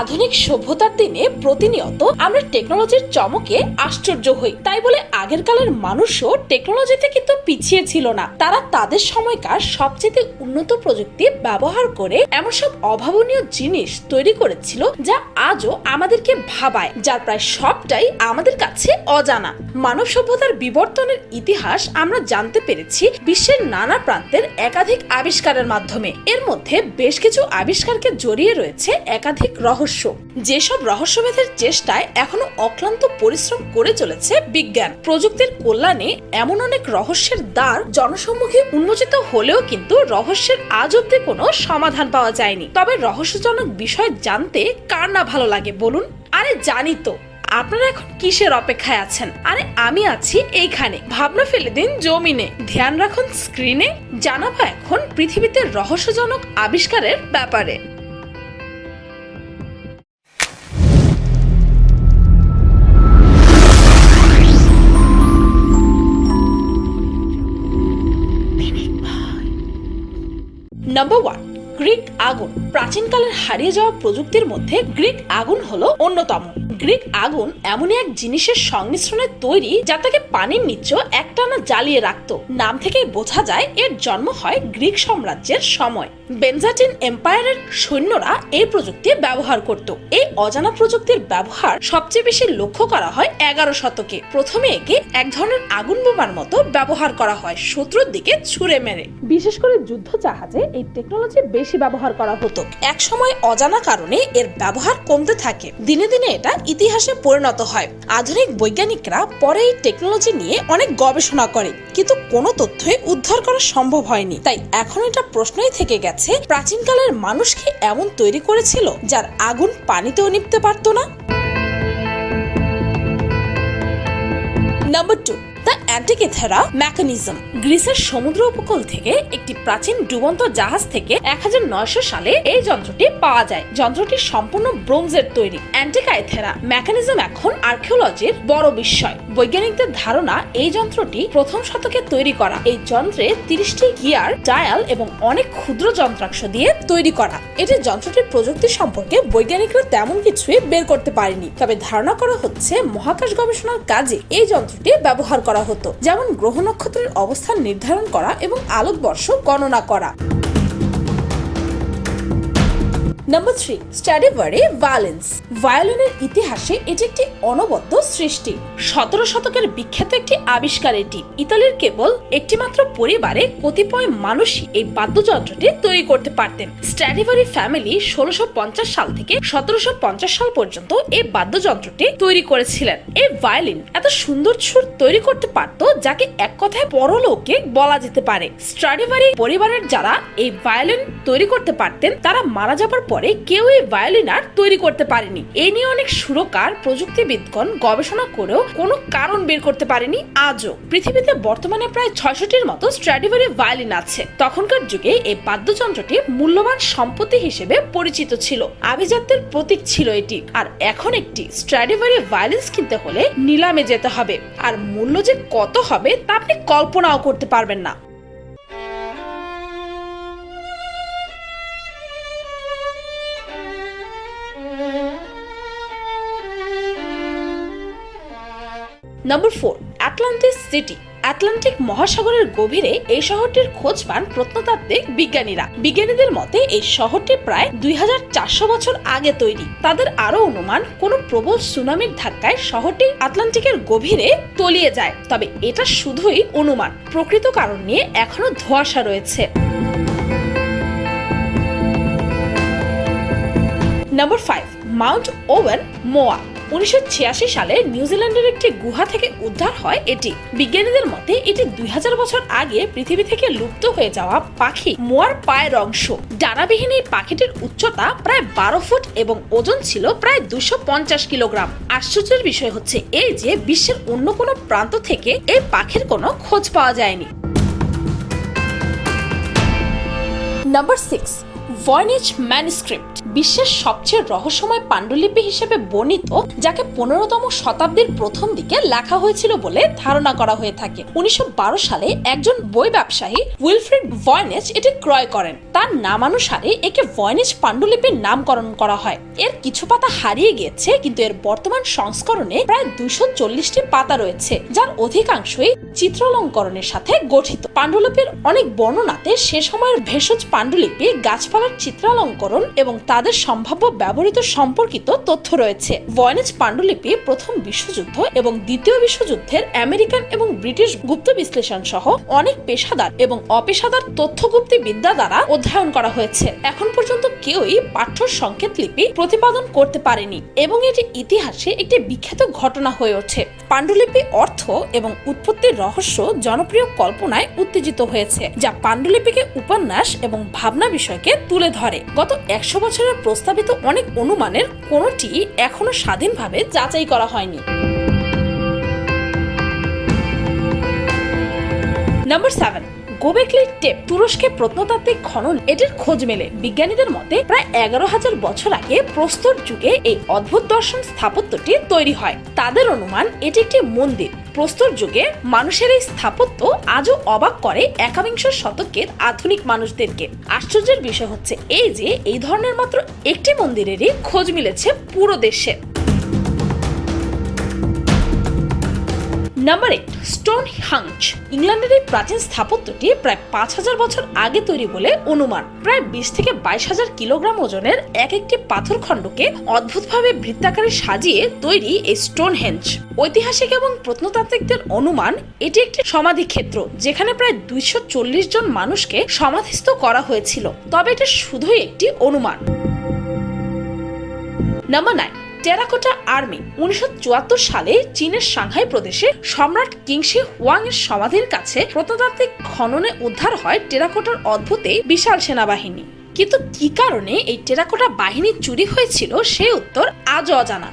আধুনিক সভ্যতার দিনে প্রতিনিয়ত আমরা টেকনোলজির চমকে আশ্চর্য হই। তাই বলে আগের কালের মানুষও টেকনোলজিতে কিন্তু পিছিয়ে ছিল না। তারা তাদের সময়কার সবচেয়ে উন্নত প্রযুক্তি ব্যবহার করে এমন সব অভাবনীয় জিনিস তৈরি করেছিল যা আজও আমাদেরকে ভাবায়, যার প্রায় সবটাই আমাদের কাছে অজানা। মানব সভ্যতার বিবর্তনের ইতিহাস আমরা জানতে পেরেছি বিশ্বের নানা প্রান্তের একাধিক আবিষ্কারের মাধ্যমে। এর মধ্যে বেশ কিছু আবিষ্কারকে জড়িয়ে রয়েছে একাধিক রহস্য। যেসব রহস্যভেদের চেষ্টায় এখনও অক্লান্ত পরিশ্রম করে চলেছে বিজ্ঞান, প্রযুক্তির কল্যাণে এমন অনেক রহস্যের দ্বার জনসম্মুখে উন্মোচিত হলেও কিন্তু রহস্যের আজ অব্দি কোনো সমাধান পাওয়া যায়নি। তবে রহস্যজনক বিষয় জানতে কার না ভালো লাগে বলুন? আরে জানি তো, আপনারা এখন কিসের অপেক্ষায় আছেন? আরে আমি আছি এইখানে, ভাবনা ফেলে দিন জমিনে। ধ্যান রাখুন স্ক্রিনে, জানাব এখন পৃথিবীতে রহস্যজনক আবিষ্কারের ব্যাপারে। নাম্বার ওয়ান গ্রিক আগুন প্রাচীনকালের হারিয়ে যাওয়া প্রযুক্তির মধ্যে গ্রিক আগুন হলো অন্যতম। গ্রিক আগুন এমনই এক জিনিসের সংমিশ্রণে তৈরি যা তাকে পানির নিচে একটানা জ্বালিয়ে রাখত। নাম থেকেই বোঝা যায় এর জন্ম হয় গ্রিক সাম্রাজ্যের সময়। বেনজাটিন এম্পায়ারের সৈন্যরা এই প্রযুক্তি ব্যবহার করত। এই অজানা প্রযুক্তির ব্যবহার সবচেয়ে বেশি লক্ষ্য করা হয় এগারো শতকে। প্রথমে একে এক ধরনের আগুন বোমার মতো ব্যবহার করা হয়, শত্রুর দিকে ছুড়ে মেরে। বিশেষ করে যুদ্ধ জাহাজে এই টেকনোলজি বেশি ব্যবহার করা হতো। এক সময় অজানা কারণে এর ব্যবহার কমতে থাকে। দিনে দিনে এটা ইতিহাসে পরিণত হয়। আধুনিক বৈজ্ঞানিকরা পরে এই টেকনোলজি নিয়ে অনেক গবেষণা করে, কিন্তু কোনো তথ্যই উদ্ধার করা সম্ভব হয়নি। তাই এখন এটা প্রশ্নই থেকে গেছে, প্রাচীনকালের মানুষ কি এমন তৈরি করেছিল যার আগুন পানিতেও নিপতে পারত না? Number two the Antikythera mechanism গ্রিসের সমুদ্র উপকূল থেকে একটি প্রাচীন ডুবন্ত জাহাজ থেকে এক হাজার নয়শো সালে এই যন্ত্রটি পাওয়া যায়। যন্ত্রটি সম্পূর্ণ ব্রোঞ্জের তৈরি। অ্যান্টিকাইথেরা মেকানিজম এখন আর্কিওলজির বড় বিস্ময়। বৈজ্ঞানিকদের ধারণা এই যন্ত্রটি প্রথম শতকে তৈরি করা। এই যন্ত্রে তিরিশটি গিয়ার, ডায়াল এবং অনেক ক্ষুদ্র যন্ত্রাংশ দিয়ে তৈরি করা। এটি যন্ত্রটির প্রযুক্তি সম্পর্কে বৈজ্ঞানিকরা তেমন কিছুই বের করতে পারেনি। তবে ধারণা করা হচ্ছে মহাকাশ গবেষণার কাজে এই যন্ত্রটি ব্যবহার করা হতো। যেমন গ্রহ নক্ষত্রের অবস্থান নির্ধারণ করা এবং আলোকবর্ষ গণনা করা। নাম্বার থ্রি স্ট্যাডিভারি ভায়োলেন্স ভায়োলিনের ইতিহাসে এটি একটি অনবদ্য সৃষ্টি। সতেরো শতকের বিখ্যাত একটি আবিষ্কার এটি। ইতালির কেবল একটি মাত্র পরিবারে কতিপয় মানুষই এই বাদ্যযন্ত্রটি তৈরি করতে পারতেন। স্ট্যাডিভারি ফ্যামিলি ষোলোশো সাল থেকে সতেরোশো পঞ্চাশ সাল পর্যন্ত এই বাদ্যযন্ত্রটি তৈরি করেছিলেন। এই ভায়োলিন এত সুন্দর সুর তৈরি করতে পারত যাকে এক কথায় পরলোকে বলা যেতে পারে। স্ট্রাডিভারি পরিবারের যারা এই ভায়োলিন তৈরি করতে পারতেন, তারা মারা যাবার পরে কেউ এই ভায়োলিন আর তৈরি করতে পারেনি। এই নিয়ে অনেক সুরকার, প্রযুক্তিবিদগণ গবেষণা করেও কোনো কারণ বের করতে পারেনি আজও। পৃথিবীতে বর্তমানে প্রায় ছয়শটির মতো স্ট্র্যাডিভারি ভায়োলিন আছে। তখনকার যুগে এই বাদ্যযন্ত্রটি মূল্যবান সম্পত্তি হিসেবে পরিচিত ছিল। আভিজাত্যের প্রতীক ছিল এটি। আর এখন একটি স্ট্র্যাডিভারি ভায়োলিন্স কিনতে হলে নিলামে যেতে হবে। আর মূল্য যে কত হবে তা আপনি কল্পনাও করতে পারবেন না। Number four Atlantis city Atlantic মহাসাগরের গভীরে এই শহরটির খোঁজ পান প্রত্নতাত্ত্বিক বিজ্ঞানীরা। বিজ্ঞানীদের মতে, এই শহরটি প্রায় দুই হাজার চারশো বছর আগে তৈরি। তাদের আরও অনুমান, কোনো প্রবল সুনামির ধাক্কায় শহরটি আটলান্টিকের গভীরে তলিয়ে যায়। তবে এটা শুধুই অনুমান, প্রকৃত কারণ নিয়ে এখনও ধোঁয়াশা রয়েছে। নাম্বার ফাইভ মাউন্ট ওভেন মোয়া উনিশশো ছিয়াশি সালে নিউজিল্যান্ডের একটি গুহা থেকে উদ্ধার হয় এটি। বিজ্ঞানীদের মতে, এটি দুই হাজার বছর আগে পৃথিবী থেকে লুপ্ত হয়ে যাওয়া পাখি মোয়ার পায়ের অংশ। ডানাবিহীন এই পাখিটির উচ্চতা প্রায় বারো ফুট এবং ওজন ছিল প্রায় দুশো কিলোগ্রাম। আশ্চর্যের বিষয় হচ্ছে এই যে বিশ্বের অন্য কোনো প্রান্ত থেকে এই পাখির কোনো খোঁজ পাওয়া যায়নি। নাম্বার সিক্স ভয়নিচ ম্যানুস্ক্রিপ্ট বিশ্বের সবচেয়ে রহস্যময় পাণ্ডুলিপি হিসেবে বর্ণিত, যাকে পনেরোতম শতাব্দীর প্রথম দিকে লেখা হয়েছিল বলে ধারণা করা হয়ে থাকে। উনিশশো বারো সালে একজন বই ব্যবসায়ী উইলফ্রিড ভয়নেজ এটি ক্রয় করেন। তার নামানুসারে একে ভয়নেজ পাণ্ডুলিপির নামকরণ করা হয়। এর কিছু পাতা হারিয়ে গিয়েছে, কিন্তু এর বর্তমান সংস্করণে প্রায় দুইশো চল্লিশটি পাতা রয়েছে, যার অধিকাংশই চিত্রালঙ্করণের সাথে গঠিত। পাণ্ডুলিপির অনেক বর্ণনাতে সে সময়ের ভেষজ পাণ্ডুলিপি, গাছপালার চিত্রালঙ্করণ এবং তাদের সম্ভাব্য ব্যবহৃত সম্পর্কিত তথ্য রয়েছে। ভয়নেজ পাণ্ডুলিপি প্রথম বিশ্বযুদ্ধ এবং দ্বিতীয় বিশ্বযুদ্ধের আমেরিকান এবং ব্রিটিশ গুপ্ত বিশ্লেষণ সহ অনেক পেশাদার এবং অপেশাদার তথ্যগুপ্তি বিদ্যা দ্বারা অধ্যয়ন করা হয়েছে। এখন পর্যন্ত কেউই পাঠ্য সংকেত লিপি প্রতিপাদন করতে পারেনি এবং এটি ইতিহাসে একটি বিখ্যাত ঘটনা হয়ে ওঠে। পাণ্ডুলিপি অর্থ এবং উৎপত্তির রহস্য জনপ্রিয় কল্পনায় উত্তেজিত হয়েছে, যা পাণ্ডুলিপিকে উপন্যাস এবং ভাবনা বিষয়কে তুলে ধরে। গত একশো বছরের প্রস্তাবিত অনেক অনুমানের কোনোটি এখনও স্বাধীনভাবে যাচাই করা হয়নি। নাম্বার সেভেন গোবেকলি টেপ তুরস্কে প্রত্নতাত্ত্বিক খনন, এটির খোঁজ মেলে। বিজ্ঞানীদের মতে, প্রায় এগারো হাজার বছর আগে প্রস্তর যুগে এই অদ্ভুত দর্শন স্থাপত্যটি তৈরি হয়। তাদের অনুমান, এটি একটি মন্দির। প্রস্তর যুগে মানুষের এই স্থাপত্য আজও অবাক করে একাবিংশ শতকের আধুনিক মানুষদেরকে। আশ্চর্যের বিষয় হচ্ছে এই যে, এই ধরনের মাত্র একটি মন্দিরেরই খোঁজ মিলেছে পুরো দেশে। নাম্বার এইট স্টোন হাঞ্চ ইংল্যান্ডের এই প্রাচীন স্থাপত্যটি প্রায় পাঁচ হাজার বছর আগে তৈরি বলে অনুমান। প্রায় বিশ থেকে বাইশ হাজার কিলোগ্রাম ওজনের এক একটি পাথর খণ্ডকে অদ্ভুতভাবে বৃত্তাকারে সাজিয়ে তৈরি এই স্টোন হেঞ্চ ঐতিহাসিক এবং প্রত্নতাত্ত্বিকদের অনুমান, এটি একটি সমাধি ক্ষেত্র যেখানে প্রায় দুইশো চল্লিশ জন মানুষকে সমাধিস্থ করা হয়েছিল। তবে এটা শুধুই একটি অনুমান। নাম্বার নাইন টেরাকোটা আর্মি উনিশশো চুয়াত্তর সালে চীনের সাংহাই প্রদেশে সম্রাট কিংশি হুয়াং এর সমাধির কাছে প্রত্নতাত্ত্বিক খননে উদ্ধার হয় টেরাকোটার অদ্ভুতে বিশাল সেনাবাহিনী। কিন্তু কি কারণে এই টেরাকোটা বাহিনী চুরি হয়েছিল সে উত্তর আজও অজানা।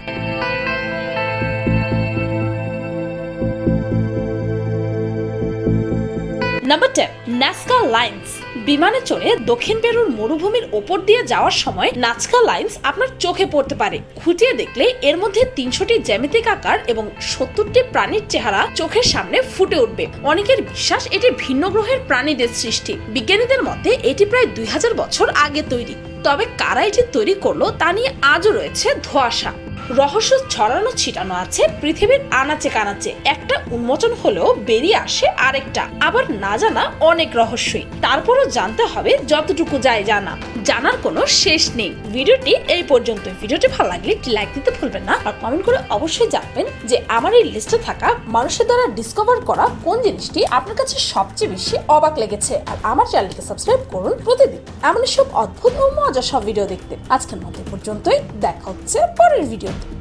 Number ten Nazca lines. বিমানে চড়ে দক্ষিণ পেরুর মরুভূমির ওপর দিয়ে যাওয়ার সময় নাচকা লাইন্স আপনার চোখে পড়তে পারে। খুঁটিয়ে দেখলে এর মধ্যে তিনশোটি জ্যামিতিক আকার এবং সত্তরটি প্রাণীর চেহারা চোখের সামনে ফুটে উঠবে। অনেকের বিশ্বাস এটি ভিন্ন গ্রহের প্রাণীদের সৃষ্টি। বিজ্ঞানীদের মতে এটি প্রায় দুই হাজার বছর আগে তৈরি। তবে কারা এটি তৈরি করল তা নিয়ে আজও রয়েছে ধোঁয়াশা। রহস্য ছড়ানো ছিটানো আছে পৃথিবীর আনাচে কানাচে। একটা উন্মোচন হলেও বেরিয়ে আসে আরেকটা। আবার না জানা অনেক রহস্যই। তারপরও জানতে হবে যতটুকু যায় জানা। জানার কোনো শেষ নেই। ভিডিওটি এই পর্যন্ত ভিডিওটি ভালো লাগলে একটি লাইক দিতে ভুলবেন না। আর কমেন্ট করে অবশ্যই জানবেন যে আমার এই লিস্টে থাকা মানুষের দ্বারা ডিসকভার করা কোন জিনিসটি আপনার কাছে সবচেয়ে বেশি অবাক লেগেছে। আর আমার চ্যানেলকে সাবস্ক্রাইব করুন প্রতিদিন। এমন সব অদ্ভুত ও মজার সব ভিডিও দেখতে। আজকের এই পর্যন্তই। দেখা হচ্ছে পরের Thank you.